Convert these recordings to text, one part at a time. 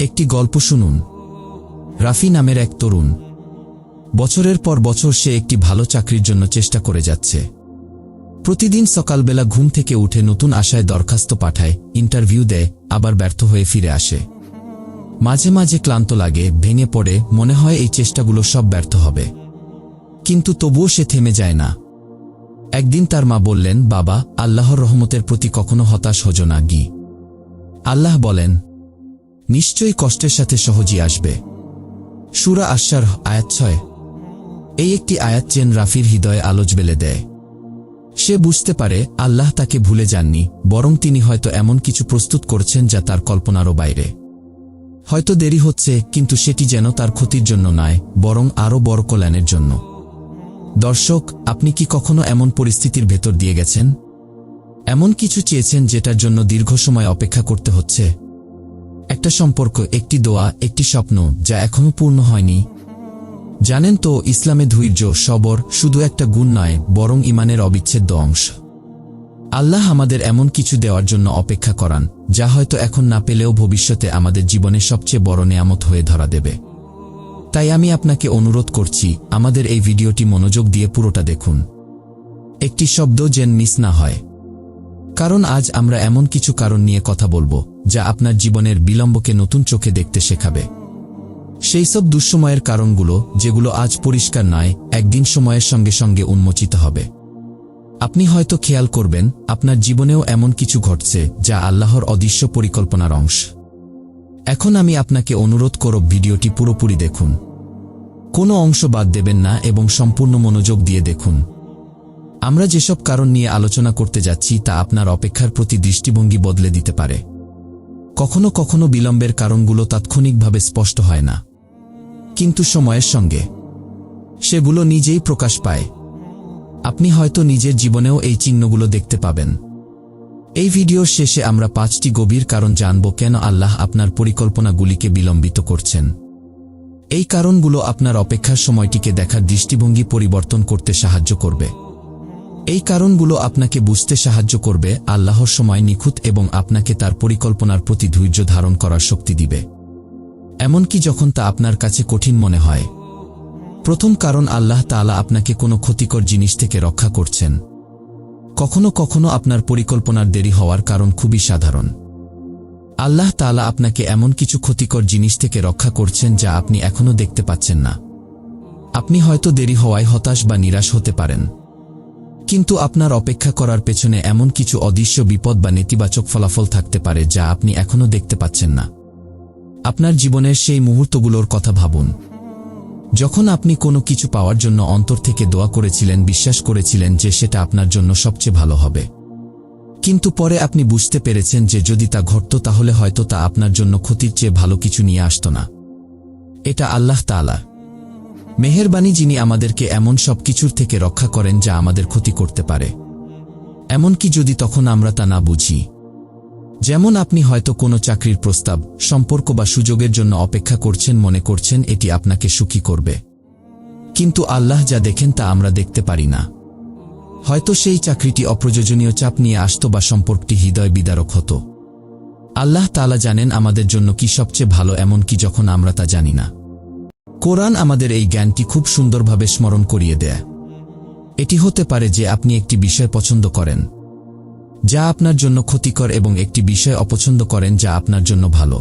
একটি গল্প শুনুন। রাফি নামের এক তরুণ। বছরের পর বছর সে একটি ভালো চাকরির জন্য চেষ্টা করে যাচ্ছে। প্রতিদিন সকালবেলা ঘুম থেকে উঠে নতুন আশায় দরখাস্ত পাঠায়, ইন্টারভিউ দেয়, আবার ব্যর্থ হয়ে ফিরে আসে। মাঝে মাঝে ক্লান্ত লাগে, ভেঙে পড়ে, মনে হয় এই চেষ্টাগুলো সব ব্যর্থ হবে। কিন্তু তবুও সে থেমে যায় না। একদিন তার মা বললেন, বাবা, আল্লাহর রহমতের প্রতি কখনো হতাশ হজ না, গি। আল্লাহ বলেন নিশ্চয়ই কষ্টের সাথে সহজই আসবে। সুরা আশ্বার আয়াত ছয়। এই একটি আয়াত চেন রাফির হৃদয়ে আলোচ বেলে দেয়। সে বুঝতে পারে আল্লাহ তাকে ভুলে যাননি, বরং তিনি হয়তো এমন কিছু প্রস্তুত করছেন যা তার কল্পনারও বাইরে। হয়তো দেরি হচ্ছে, কিন্তু সেটি যেন তার ক্ষতির জন্য নয়, বরং আরও বড় কল্যাণের জন্য। দর্শক, আপনি কি কখনো এমন পরিস্থিতির ভেতর দিয়ে গেছেন? এমন কিছু চেয়েছেন যেটার জন্য দীর্ঘ সময় অপেক্ষা করতে হচ্ছে? একটা সম্পর্ক, একটি দোয়া, একটি স্বপ্ন, যা এখনও পূর্ণ হয়নি। জানেন তো, ইসলামে ধৈর্য, সবর শুধু একটা গুণ নয়, বরং ইমানের অবিচ্ছেদ্য অংশ। আল্লাহ আমাদের এমন কিছু দেওয়ার জন্য অপেক্ষা করান, যা হয়তো এখন না পেলেও ভবিষ্যতে আমাদের জীবনে সবচেয়ে বড় নেয়ামত হয়ে ধরা দেবে। তাই আমি আপনাকে অনুরোধ করছি, আমাদের এই ভিডিওটি মনোযোগ দিয়ে পুরোটা দেখুন। একটি শব্দ যেন মিস না হয়। কারণ আজ আমরা এমন কিছু কারণ নিয়ে কথা বলব, যা আপনার জীবনের বিলম্বকে নতুন চোখে দেখতে শেখাবে। সেই সব দুঃসময়ের কারণগুলো, যেগুলো আজ পরিষ্কার নয়, একদিন সময়ের সঙ্গে সঙ্গে উন্মোচিত হবে। আপনি হয়তো খেয়াল করবেন, আপনার জীবনেও এমন কিছু ঘটছে, যা আল্লাহর অদৃশ্য পরিকল্পনার অংশ। এখন আমি আপনাকে অনুরোধ করব ভিডিওটি পুরোপুরি দেখুন। কোনো অংশ বাদ দেবেন না এবং সম্পূর্ণ মনোযোগ দিয়ে দেখুন। আমরা যেসব কারণ নিয়ে আলোচনা করতে যাচ্ছি তা আপনার অপেক্ষার প্রতি দৃষ্টিভঙ্গি বদলে দিতে পারে। কখনো কখনো বিলম্বের কারণগুলো তাৎক্ষণিকভাবে স্পষ্ট হয় না। কিন্তু সময়ের সঙ্গে সেগুলো নিজেই প্রকাশ পায়। আপনি হয়তো নিজের জীবনেও এই চিহ্নগুলো দেখতে পাবেন। এই ভিডিওর শেষে আমরা পাঁচটি গভীর কারণ জানব কেন আল্লাহ আপনার পরিকল্পনাগুলিকে বিলম্বিত করছেন। এই কারণগুলো আপনার অপেক্ষার সময়টিকে দেখার দৃষ্টিভঙ্গি পরিবর্তন করতে সাহায্য করবে। এই কারণগুলো আপনাকে বুঝতে সাহায্য করবে আল্লাহর সময় নিখুঁত এবং আপনাকে তার পরিকল্পনার প্রতি ধৈর্য ধারণ করার শক্তি দিবে। এমনকি যখন তা আপনার কাছে কঠিন মনে হয়। প্রথম কারণ আল্লাহ তাআলা আপনাকে কোনো ক্ষতিকর জিনিস থেকে রক্ষা করছেন। কখনো কখনো আপনার পরিকল্পনার দেরি হওয়ার কারণ খুবই সাধারণ। আল্লাহ তাআলা আপনাকে এমন কিছু ক্ষতিকর জিনিস থেকে রক্ষা করছেন যা আপনি এখনও দেখতে পাচ্ছেন না। আপনি হয়তো দেরি হওয়ায় হতাশ বা নিরাশ হতে পারেন। কিন্তু আপনার অপেক্ষা করার পেছনে এমন কিছু অদৃশ্য বিপদ বা নেতিবাচক ফলাফল থাকতে পারে যা আপনি এখনও দেখতে পাচ্ছেন না। আপনার জীবনের সেই মুহূর্তগুলোর কথা ভাবুন। যখন আপনি কোনো কিছু পাওয়ার জন্য অন্তর থেকে দোয়া করেছিলেন, বিশ্বাস করেছিলেন যে সেটা আপনার জন্য সবচেয়ে ভালো হবে। কিন্তু পরে আপনি বুঝতে পেরেছেন যে যদি তা ঘটত তাহলে হয়তো তা আপনার জন্য ক্ষতির চেয়ে ভালো কিছু নিয়ে আসত না। এটা আল্লাহ তাআলা মেহেরবানি যিনি আমাদেরকে এমন সব কিছুর থেকে রক্ষা করেন যা আমাদের ক্ষতি করতে পারে। এমনকি যদি তখন আমরা তা না বুঝি। যেমন আপনি হয়তো কোনো চাকরির প্রস্তাব, সম্পর্ক বা সুযোগের জন্য অপেক্ষা করছেন, মনে করছেন, এটি আপনাকে সুখী করবে। কিন্তু আল্লাহ যা দেখেন তা আমরা দেখতে পারি না। হয়তো সেই চাকরিটি অপ্রয়োজনীয় চাপ নিয়ে আসত বা সম্পর্কটি হৃদয় বিদারক হতো। আল্লাহ তালা জানেন আমাদের জন্য কি সবচেয়ে ভালো এমন কি যখন আমরা তা জানি না। কোরআন আমাদের এই জ্ঞানটি খুব সুন্দরভাবে স্মরণ করিয়ে দেয়। এটি হতে পারে যে আপনি একটি বিষয় পছন্দ করেন, যা আপনার জন্য ক্ষতিকর এবং একটি বিষয় অপছন্দ করেন যা আপনার জন্য ভালো।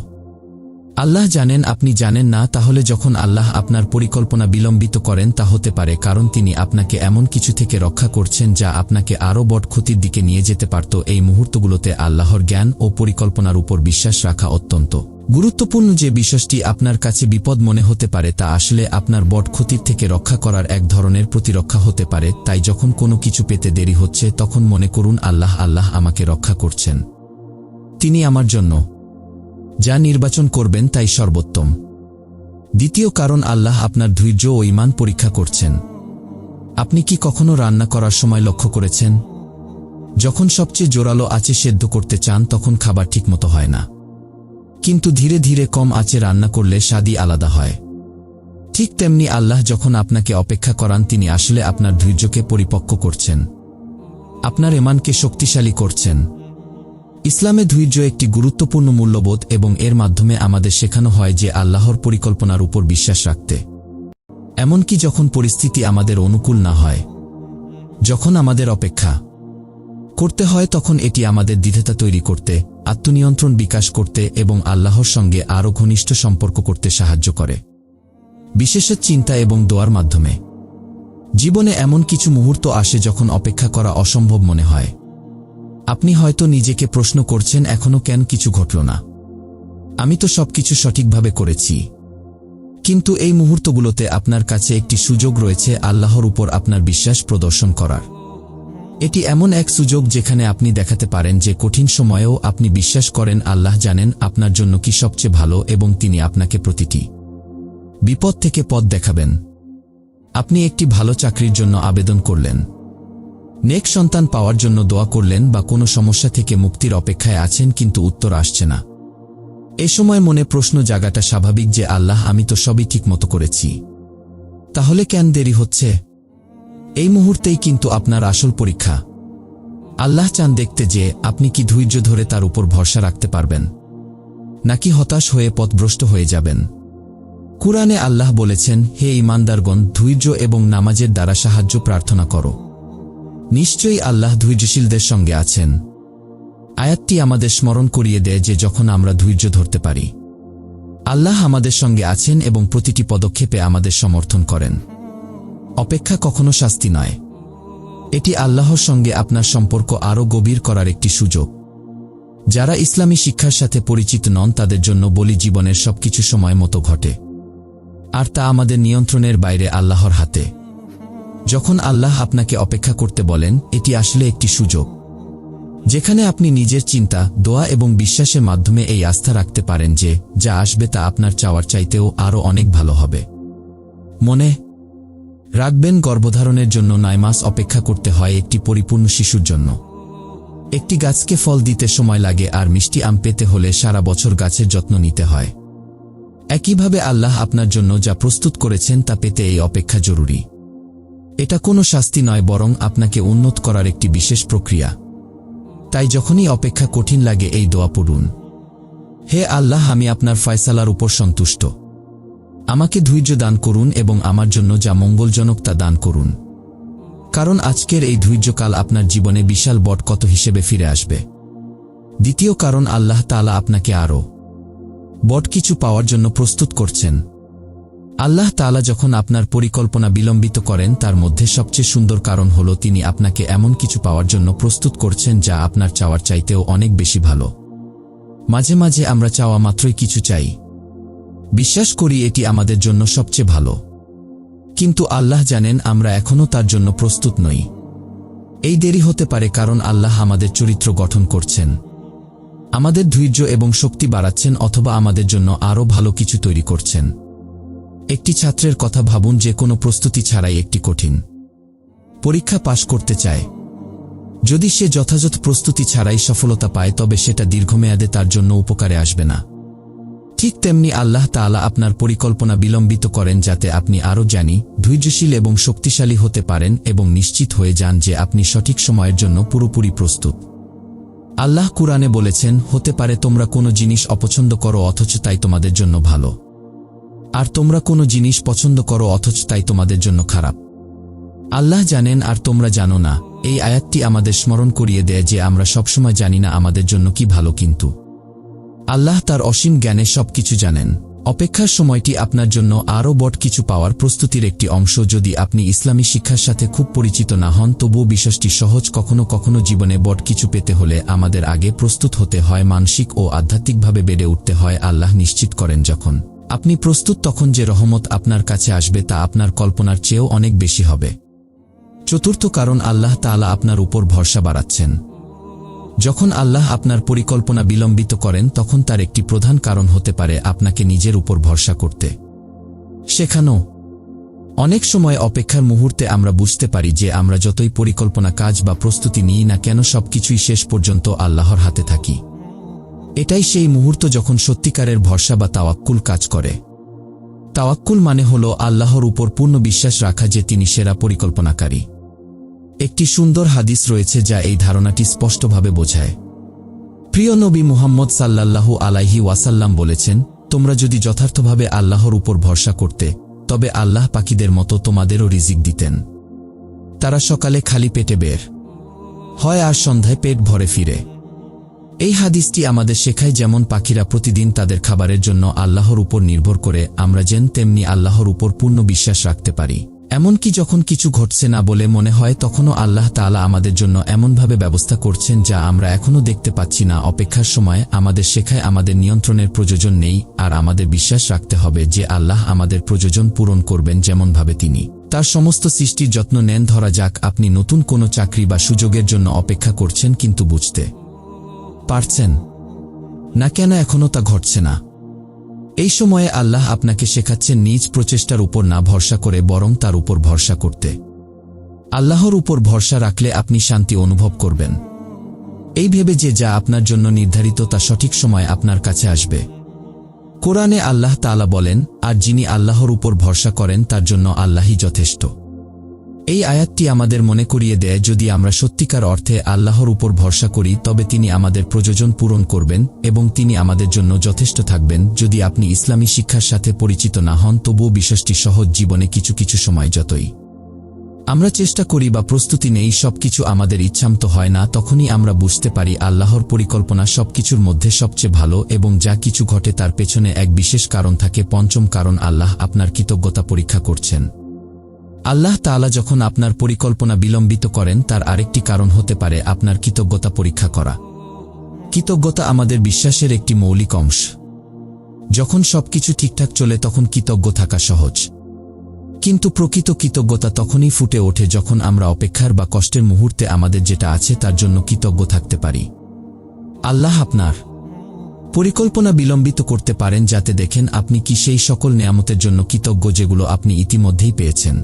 আল্লাহ জানেন, আপনি জানেন না, তাহলে যখন আল্লাহ আপনার পরিকল্পনা বিলম্বিত করেন, তা হতে পারে, কারণ তিনি আপনাকে এমন কিছু থেকে রক্ষা করছেন, যা আপনাকে আরও বট ক্ষতির দিকে নিয়ে যেতে পারত। এই মুহূর্তগুলোতে আল্লাহর জ্ঞান ও পরিকল্পনার উপর বিশ্বাস রাখা অত্যন্ত গুরুত্বপূর্ণ। যে বিশ্বাসটি আপনার কাছে বিপদ মনে হতে পারে, তা আসলে আপনার বট ক্ষতির থেকে রক্ষা করার এক ধরনের প্রতিরক্ষা হতে পারে। তাই যখন কোনো কিছু পেতে দেরি হচ্ছে, তখন মনে করুন, আল্লাহ আল্লাহ আমাকে রক্ষা করছেন। তিনি আমার জন্য যা নির্বাচন করবেন তাই সর্বোত্তম। দ্বিতীয় কারণ, আল্লাহ আপনার ধৈর্য ও ইমান পরীক্ষা করছেন। আপনি কি কখনো রান্না করার সময় লক্ষ্য করেছেন? যখন সবচেয়ে জোরালো আঁচে সেদ্ধ করতে চান, তখন খাবার ঠিকমতো হয় না। কিন্তু ধীরে ধীরে কম আঁচে রান্না করলে স্বাদই আলাদা হয়। ঠিক তেমনি আল্লাহ যখন আপনাকে অপেক্ষা করান, তিনি আসলে আপনার ধৈর্যকে পরিপক্ক করছেন। আপনার এমানকে শক্তিশালী করছেন। ইসলামে ধৈর্য একটি গুরুত্বপূর্ণ মূল্যবোধ এবং এর মাধ্যমে আমাদের শেখানো হয় যে আল্লাহর পরিকল্পনার উপর বিশ্বাস রাখতে। এমনকি যখন পরিস্থিতি আমাদের অনুকূল না হয়, যখন আমাদের অপেক্ষা করতে হয়, তখন এটি আমাদের দ্বিধাতা তৈরি করতে, আত্মনিয়ন্ত্রণ বিকাশ করতে এবং আল্লাহর সঙ্গে আরও ঘনিষ্ঠ সম্পর্ক করতে সাহায্য করে। বিশেষত চিন্তা এবং দোয়ার মাধ্যমে। জীবনে এমন কিছু মুহূর্ত আসে যখন অপেক্ষা করা অসম্ভব মনে হয়। আপনি হয়তো নিজেকে প্রশ্ন করছেন এখনও কেন কিছু ঘটল না? আমি তো সবকিছু সঠিকভাবে করেছি। কিন্তু এই মুহূর্তগুলোতে আপনার কাছে একটি সুযোগ রয়েছে আল্লাহর উপর আপনার বিশ্বাস প্রদর্শন করার। এটি এমন এক সুযোগ যেখানে আপনি দেখাতে পারেন যে কঠিন সময়েও আপনি বিশ্বাস করেন আল্লাহ জানেন আপনার জন্য কি সবচেয়ে ভালো এবং তিনি আপনাকে প্রতিটি বিপদ থেকে পথ দেখাবেন। আপনি একটি ভালো চাকরির জন্য আবেদন করলেন। নেক সন্তান পাওয়ার জন্য দোয়া করলেন বা কোনো সমস্যা থেকে মুক্তির অপেক্ষায় আছেন কিন্তু উত্তর আসছে না। এ সময় মনে প্রশ্ন জাগাটা স্বাভাবিক যে আল্লাহ আমি তো সবই ঠিকমতো করেছি। তাহলে কেন দেরি হচ্ছে? এই মুহূর্তেই কিন্তু আপনার আসল পরীক্ষা। আল্লাহ চান দেখতে যে আপনি কি ধৈর্য ধরে তার উপর ভরসা রাখতে পারবেন, নাকি হতাশ হয়ে পথভ্রষ্ট হয়ে যাবেন। কুরআনে আল্লাহ বলেছেন, হে ইমানদারগণ ধৈর্য এবং নামাজের দ্বারা সাহায্য প্রার্থনা করো। নিশ্চয়ই আল্লাহ ধৈর্যশীলদের সঙ্গে আছেন। আয়াতটি আমাদের স্মরণ করিয়ে দেয় যে যখন আমরা ধৈর্য ধরতে পারি, আল্লাহ আমাদের সঙ্গে আছেন এবং প্রতিটি পদক্ষেপে আমাদের সমর্থন করেন। অপেক্ষা কখনো শাস্তি নয়। এটি আল্লাহর সঙ্গে আপনার সম্পর্ক আরও গভীর করার একটি সুযোগ। যারা ইসলামী শিক্ষার সাথে পরিচিত নন, তাদের জন্য বলি জীবনের সবকিছু সময় মতো ঘটে। আর তা আমাদের নিয়ন্ত্রণের বাইরে আল্লাহর হাতে। যখন আল্লাহ আপনাকে অপেক্ষা করতে বলেন, এটি আসলে একটি সুযোগ। যেখানে আপনি নিজের চিন্তা, দোয়া এবং বিশ্বাসের মাধ্যমে এই আস্থা রাখতে পারেন যে, যা আসবে তা আপনার চাওয়ার চাইতেও আরও অনেক ভালো হবে। মনে রাখবেন, গর্ভধারণের জন্য নয় মাস অপেক্ষা করতে হয় একটি পরিপূর্ণ শিশুর জন্য। একটি গাছকে ফল দিতে সময় লাগে আর মিষ্টি আম পেতে হলে সারা বছর গাছের যত্ন নিতে হয়। একইভাবে আল্লাহ আপনার জন্য যা প্রস্তুত করেছেন তা পেতে এই অপেক্ষা জরুরি। এটা কোনো শাস্তি নয়, বরং আপনাকে উন্নত করার একটি বিশেষ প্রক্রিয়া। তাই যখনই অপেক্ষা কঠিন লাগে, এই দোয়া পড়ুন। হে আল্লাহ, আমি আপনার ফয়সালার উপর সন্তুষ্ট। আমাকে ধৈর্য দান করুন এবং আমার জন্য যা মঙ্গলজনক তা দান করুন। কারণ আজকের এই ধৈর্যকাল আপনার জীবনে বিশাল বট কত হিসেবে ফিরে আসবে। দ্বিতীয় কারণ, আল্লাহ তালা আপনাকে আরও বট কিছু পাওয়ার জন্য প্রস্তুত করছেন। আল্লাহ তালা যখন আপনার পরিকল্পনা বিলম্বিত করেন, তার মধ্যে সবচেয়ে সুন্দর কারণ হল তিনি আপনাকে এমন কিছু পাওয়ার জন্য প্রস্তুত করছেন যা আপনার চাওয়ার চাইতেও অনেক বেশি ভালো। মাঝে মাঝে আমরা চাওয়া মাত্রই কিছু চাই। বিশ্বাস করি এটি আমাদের জন্য সবচেয়ে ভালো। কিন্তু আল্লাহ জানেন আমরা এখনও তার জন্য প্রস্তুত নই। এই দেরি হতে পারে কারণ আল্লাহ আমাদের চরিত্র গঠন করছেন। আমাদের ধৈর্য এবং শক্তি বাড়াচ্ছেন অথবা আমাদের জন্য আরও ভালো কিছু তৈরি করছেন। একটি ছাত্রের কথা ভাবুন যে কোনো প্রস্তুতি ছাড়াই একটি কঠিন পরীক্ষা পাশ করতে চায়। যদি সে যথাযথ প্রস্তুতি ছাড়াই সফলতা পায়, তবে সেটা দীর্ঘমেয়াদে তার জন্য উপকারে আসবে না। ঠিক তেমনি আল্লাহ তাআলা আপনার পরিকল্পনা বিলম্বিত করেন যাতে আপনি আরও জানি ধৈর্যশীল এবং শক্তিশালী হতে পারেন এবং নিশ্চিত হয়ে যান যে আপনি সঠিক সময়ের জন্য পুরোপুরি প্রস্তুত। আল্লাহ কুরআনে বলেছেন, হতে পারে তোমরা কোনো জিনিস অপছন্দ করো, অথচ তাই তোমাদের জন্য ভালো। আর তোমরা কোনো জিনিস পছন্দ করো, অথচ তাই তোমাদের জন্য খারাপ। আল্লাহ জানেন, আর তোমরা জানো না, এই আয়াতটি আমাদের স্মরণ করিয়ে দেয় যে আমরা সবসময় জানি না আমাদের জন্য কি ভালো কিন্তু। আল্লাহ তার অসীম জ্ঞানে সবকিছু জানেন। অপেক্ষার সময়টি আপনার জন্য আরও বট কিছু পাওয়ার প্রস্তুতির একটি অংশ। যদি আপনি ইসলামী শিক্ষার সাথে খুব পরিচিত না হন, তবুও বিশ্বাসটি সহজ কখনো কখনো জীবনে বট কিছু পেতে হলে আমাদের আগে প্রস্তুত হতে হয়, মানসিক ও আধ্যাত্মিকভাবে বেড়ে উঠতে হয়। আল্লাহ নিশ্চিত করেন যখন আপনি প্রস্তুত তখন যে রহমত আপনার কাছে আসবে তা আপনার কল্পনার চেয়েও অনেক বেশি হবে। চতুর্থ কারণ আল্লাহ তালা আপনার উপর ভরসা বাড়াচ্ছেন। যখন আল্লাহ আপনার পরিকল্পনা বিলম্বিত করেন, তখন তার একটি প্রধান কারণ হতে পারে আপনাকে নিজের উপর ভরসা করতে। শেখানো। অনেক সময় অপেক্ষার মুহূর্তে আমরা বুঝতে পারি যে আমরা যতই পরিকল্পনা, কাজ বা প্রস্তুতি নিই না কেন, সবকিছুই শেষ পর্যন্ত আল্লাহর হাতে থাকি। এটাই সেই মুহূর্ত যখন সত্যিকারের ভরসা বা তাওয়াক্কুল কাজ করে। তাওয়াক্কুল মানে হল আল্লাহর উপর পূর্ণ বিশ্বাস রাখা যে তিনি সেরা পরিকল্পনাকারী। একটি সুন্দর হাদিস রয়েছে যা এই ধারণাটি স্পষ্টভাবে বোঝায়। প্রিয় নবী মুহাম্মদ সাল্লাল্লাহু আলাইহি ওয়াসাল্লাম বলেছেন, তোমরা যদি যথার্থভাবে আল্লাহর উপর ভরসা করতে, তবে আল্লাহ পাখিদের মতো তোমাদেরও রিজিক দিতেন। তারা সকালে খালি পেটে বের হয় আর সন্ধ্যায় পেট ভরে ফিরে। এই হাদিসটি আমাদের শেখায় যেমন পাখিরা প্রতিদিন তাদের খাবারের জন্য আল্লাহর উপর নির্ভর করে, আমরা যেন তেমনি আল্লাহর উপর পূর্ণ বিশ্বাস রাখতে পারি। এমনকি যখন কিছু ঘটছে না বলে মনে হয়, তখনও আল্লাহ তাআলা আমাদের জন্য এমনভাবে ব্যবস্থা করছেন যা আমরা এখনও দেখতে পাচ্ছি না। অপেক্ষার সময় আমাদের শেখায় আমাদের নিয়ন্ত্রণের প্রয়োজন নেই আর আমাদের বিশ্বাস রাখতে হবে যে আল্লাহ আমাদের প্রয়োজন পূরণ করবেন যেমনভাবে তিনি। তার সমস্ত সৃষ্টির যত্ন নেন, ধরা যাক আপনি নতুন কোনো চাকরি বা সুযোগের জন্য অপেক্ষা করছেন কিন্তু বুঝতে পারছেন? না কেন এখনও তা ঘটছে না? এই সময়ে আল্লাহ আপনাকে শেখাচ্ছেন নিজ প্রচেষ্টার উপর না ভরসা করে বরং তার উপর ভরসা করতে। আল্লাহর উপর ভরসা রাখলে আপনি শান্তি অনুভব করবেন। এই ভেবে যে যা আপনার জন্য নির্ধারিত তা সঠিক সময় আপনার কাছে আসবে। কোরআনে আল্লাহ তাআলা বলেন, আর যিনি আল্লাহর উপর ভরসা করেন তার জন্য আল্লাহই যথেষ্ট। এই আয়াতটি আমাদের মনে করিয়ে দেয়, যদি আমরা সত্যিকার অর্থে আল্লাহর উপর ভরসা করি, তবে তিনি আমাদের প্রয়োজন পূরণ করবেন এবং তিনি আমাদের জন্য যথেষ্ট থাকবেন। যদি আপনি ইসলামী শিক্ষার সাথে পরিচিত না হন, তবুও বিশ্বাসটি সহজ জীবনে কিছু কিছু সময় যতই। আমরা চেষ্টা করি বা প্রস্তুতি নেই, সবকিছু আমাদের ইচ্ছামতো হয় না, তখনই আমরা বুঝতে পারি আল্লাহর পরিকল্পনা সবকিছুর মধ্যে সবচেয়ে ভালো এবং যা কিছু ঘটে তার পেছনে এক বিশেষ কারণ থাকে। পঞ্চম কারণ, আল্লাহ আপনার কৃতজ্ঞতা পরীক্ষা করছেন। আল্লাহ তাআলা যখন আপনার পরিকল্পনা বিলম্বিত করেন, তার আরেকটি কারণ হতে পারে আপনার কৃতজ্ঞতা পরীক্ষা করা। কৃতজ্ঞতা আমাদের বিশ্বাসের একটি মৌলিক অংশ। যখন সবকিছু ঠিকঠাক চলে, তখন কৃতজ্ঞ থাকা সহজ। কিন্তু প্রকৃত কৃতজ্ঞতা তখনই ফুটে ওঠে যখন আমরা অপেক্ষার বা কষ্টের মুহূর্তে আমাদের যেটা আছে, তার জন্য কৃতজ্ঞ থাকতে পারি। আল্লাহ আপনার পরিকল্পনা বিলম্বিত করতে পারেন, যাতে দেখেন আপনি কি সেই সকল নেয়ামতের জন্য কৃতজ্ঞ যেগুলো আপনি ইতিমধ্যেই পেয়েছেন।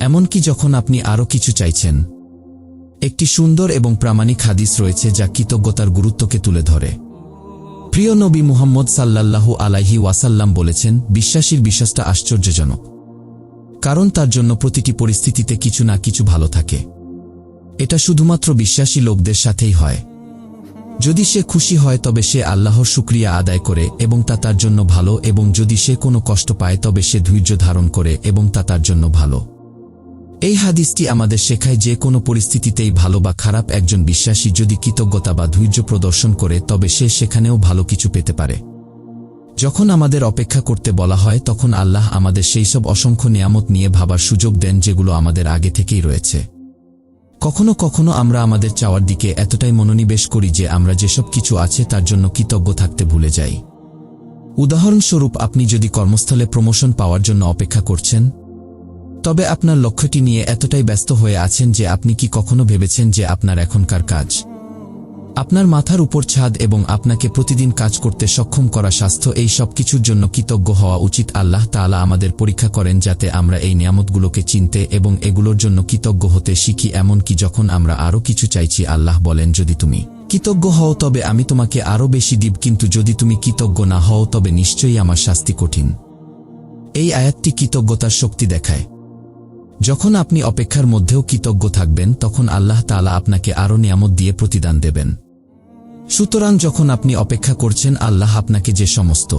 এমনকি যখন আপনি আরও কিছু চাইছেন। একটি সুন্দর এবং প্রামাণিক হাদিস রয়েছে যা কৃতজ্ঞতার গুরুত্বকে তুলে ধরে। প্রিয় নবী মুহাম্মদ সাল্লাল্লাহু আলাইহি ওয়াসাল্লাম বলেছেন, বিশ্বাসীর বিশ্বাসটা আশ্চর্যজনক। কারণ তার জন্য প্রতিটি পরিস্থিতিতে কিছু না কিছু ভালো থাকে। এটা শুধুমাত্র বিশ্বাসী লোকদের সাথেই হয়। যদি সে খুশি হয়, তবে সে আল্লাহর শুক্রিয়া আদায় করে এবং তা তার জন্য ভালো এবং যদি সে কোনো কষ্ট পায়, তবে সে ধৈর্য ধারণ করে এবং তা তার জন্য ভালো। এই হাদিসটি আমাদের শেখায় যে কোনো পরিস্থিতিতেই ভালো বা খারাপ একজন বিশ্বাসী যদি কৃতজ্ঞতা বা ধৈর্য প্রদর্শন করে, তবে সে সেখানেও ভালো কিছু পেতে পারে। যখন আমাদের অপেক্ষা করতে বলা হয়, তখন আল্লাহ আমাদের সেই সব অসংখ্য নিয়ামত নিয়ে ভাবার সুযোগ দেন যেগুলো আমাদের আগে থেকেই রয়েছে। কখনো কখনো আমরা আমাদের চাওয়ার দিকে এতটাই মনোনিবেশ করি যে আমরা যেসব কিছু আছে তার জন্য কৃতজ্ঞ থাকতে ভুলে যাই। উদাহরণস্বরূপ, আপনি যদি কর্মস্থলে প্রমোশন পাওয়ার জন্য অপেক্ষা করছেন তবে আপনার লক্ষ্যটি নিয়ে এতটাই ব্যস্ত হয়ে আছেন যে আপনি কি কখনো ভেবেছেন যে আপনার এখনকার কাজ? আপনার মাথার উপর ছাদ এবং আপনাকে প্রতিদিন কাজ করতে সক্ষম করা স্বাস্থ্য এই সব কিছুর জন্য কৃতজ্ঞ হওয়া উচিত। আল্লাহ তাআলা আমাদের পরীক্ষা করেন যাতে আমরা এই নিয়ামতগুলোকে চিনতে এবং এগুলোর জন্য কৃতজ্ঞ হতে শিখি এমনকি যখন আমরা আরও কিছু চাইছি, আল্লাহ বলেন, যদি তুমি কৃতজ্ঞ হও, তবে আমি তোমাকে আরও বেশি দিব, কিন্তু যদি তুমি কৃতজ্ঞ না হও, তবে নিশ্চয়ই আমার শাস্তি কঠিন। এই আয়াতটি কৃতজ্ঞতার শক্তি দেখায়। যখন আপনি অপেক্ষার মধ্যেও কৃতজ্ঞ থাকবেন, তখন আল্লাহ তালা আপনাকে আরও নিয়ামত দিয়ে প্রতিদান দেবেন। সুতরাং যখন আপনি অপেক্ষা করছেন, আল্লাহ আপনাকে যে সমস্ত